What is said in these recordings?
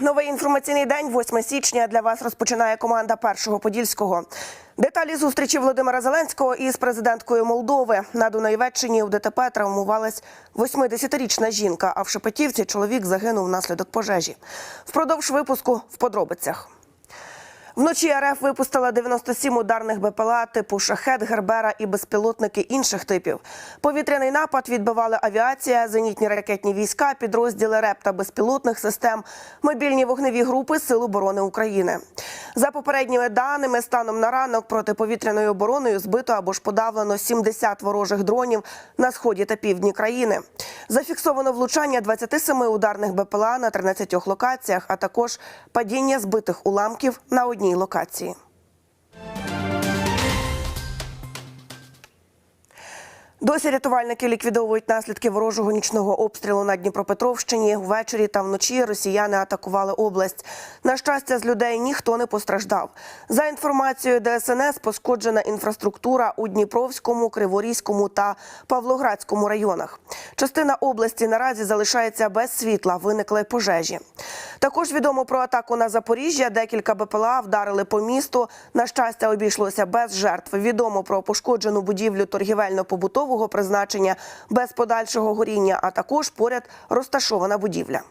Новий інформаційний день, 8 січня. Для вас розпочинає команда першого подільського. Деталі зустрічі Володимира Зеленського із президенткою Молдови на Дунаєвеччині у ДТП травмувалась 80-річна жінка. А в Шепетівці чоловік загинув внаслідок пожежі. Впродовж випуску в подробицях. Вночі РФ випустила 97 ударних БПЛА типу шахет, гербера і безпілотники інших типів. Повітряний напад відбивали авіація, зенітні ракетні війська, підрозділи РЕП та безпілотних систем, мобільні вогневі групи Сил оборони України. За попередніми даними, станом на ранок протиповітряною обороною збито або ж подавлено 70 ворожих дронів на сході та півдні країни. Зафіксовано влучання 27 ударних БПЛА на 13 локаціях, а також падіння збитих уламків на одній локації. Досі рятувальники ліквідовують наслідки ворожого нічного обстрілу на Дніпропетровщині. Ввечері та вночі росіяни атакували область. На щастя, з людей ніхто не постраждав. За інформацією ДСНС, пошкоджена інфраструктура у Дніпровському, Криворізькому та Павлоградському районах. Частина області наразі залишається без світла. Виникли пожежі. Також відомо про атаку на Запоріжжя. Декілька БПЛА вдарили по місту. На щастя, обійшлося без жертв. Відомо про пошкоджену будівлю торгівельно-побутового призначення без подальшого горіння, а також поряд розташована будівля.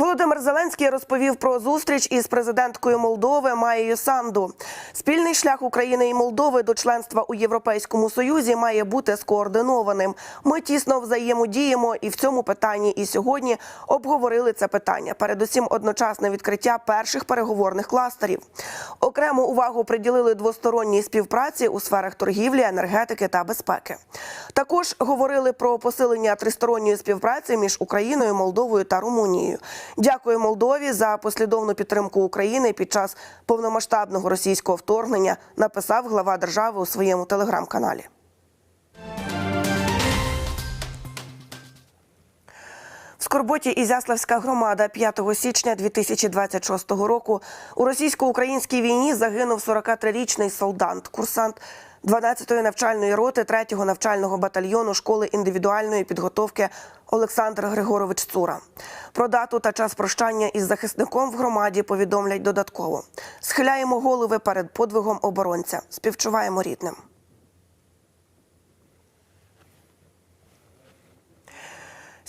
Володимир Зеленський розповів про зустріч із президенткою Молдови Маєю Санду. Спільний шлях України і Молдови до членства у Європейському Союзі має бути скоординованим. Ми тісно взаємодіємо і в цьому питанні. І сьогодні обговорили це питання. Передусім, одночасне відкриття перших переговорних кластерів. Окрему увагу приділили двосторонній співпраці у сферах торгівлі, енергетики та безпеки. Також говорили про посилення тристоронньої співпраці між Україною, Молдовою та Румунією. Дякую Молдові за послідовну підтримку України під час повномасштабного російського вторгнення. Написав глава держави у своєму телеграм-каналі. В Скорботі Ізяславська громада 5 січня 2026 року у російсько-українській війні загинув 43-річний солдат, курсант 12-ї навчальної роти 3-го навчального батальйону школи індивідуальної підготовки Олександр Григорович Цура. Про дату та час прощання із захисником в громаді повідомлять додатково. Схиляємо голови перед подвигом оборонця. Співчуваємо рідним.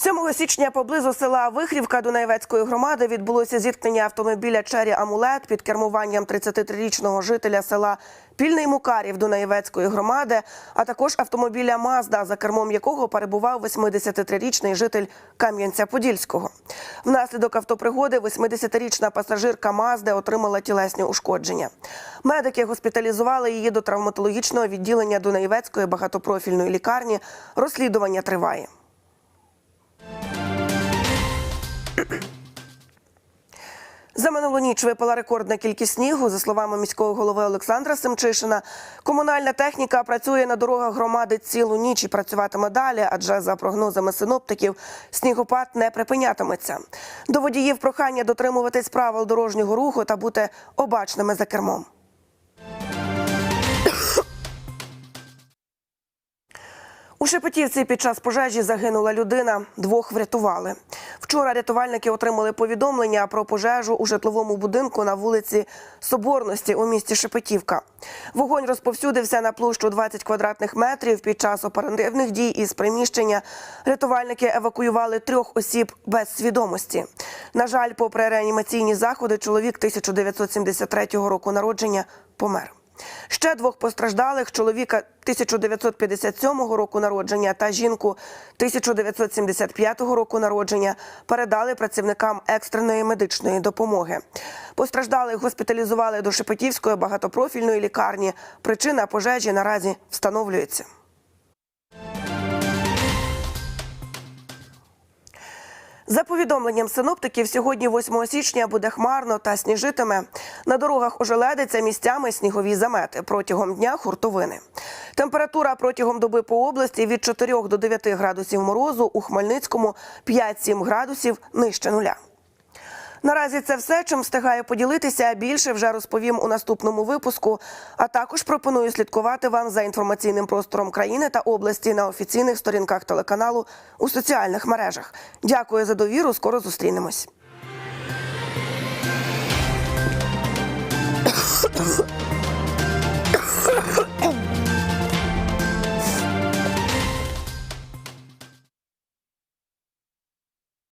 Сьомого січня поблизу села Вихрівка Дунаєвецької громади відбулося зіткнення автомобіля Чері Амулет під кермуванням 33-річного жителя села Пільний Мукарів Дунаєвецької громади, а також автомобіля Мазда, за кермом якого перебував 83-річний житель Кам'янця-Подільського. Внаслідок автопригоди 80-річна пасажирка Мазди отримала тілесні ушкодження. Медики госпіталізували її до травматологічного відділення Дунаєвецької багатопрофільної лікарні. Розслідування триває. За минулу ніч випала рекордна кількість снігу. За словами міського голови Олександра Семчишина, комунальна техніка працює на дорогах громади цілу ніч і працюватиме далі, адже за прогнозами синоптиків снігопад не припинятиметься. До водіїв прохання дотримуватись правил дорожнього руху та бути обачними за кермом. У Шепетівці під час пожежі загинула людина, двох врятували. Вчора рятувальники отримали повідомлення про пожежу у житловому будинку на вулиці Соборності у місті Шепетівка. Вогонь розповсюдився на площу 20 квадратних метрів. Під час оперативних дій із приміщення рятувальники евакуювали трьох осіб без свідомості. На жаль, попри реанімаційні заходи, чоловік 1973 року народження помер. Ще двох постраждалих чоловіка 1957 року народження та жінку 1975 року народження передали працівникам екстреної медичної допомоги. Постраждалих госпіталізували до Шепетівської багатопрофільної лікарні. Причина пожежі наразі встановлюється. За повідомленням синоптиків, сьогодні, 8 січня, буде хмарно та сніжитиме. На дорогах ожеледиться місцями снігові замети. Протягом дня хуртовини. Температура протягом доби по області від 4 до 9 градусів морозу, у Хмельницькому 5-7 градусів нижче нуля. Наразі це все, чим встигаю поділитися. Більше вже розповім у наступному випуску. А також пропоную слідкувати вам за інформаційним простором країни та області на офіційних сторінках телеканалу у соціальних мережах. Дякую за довіру. Скоро зустрінемось.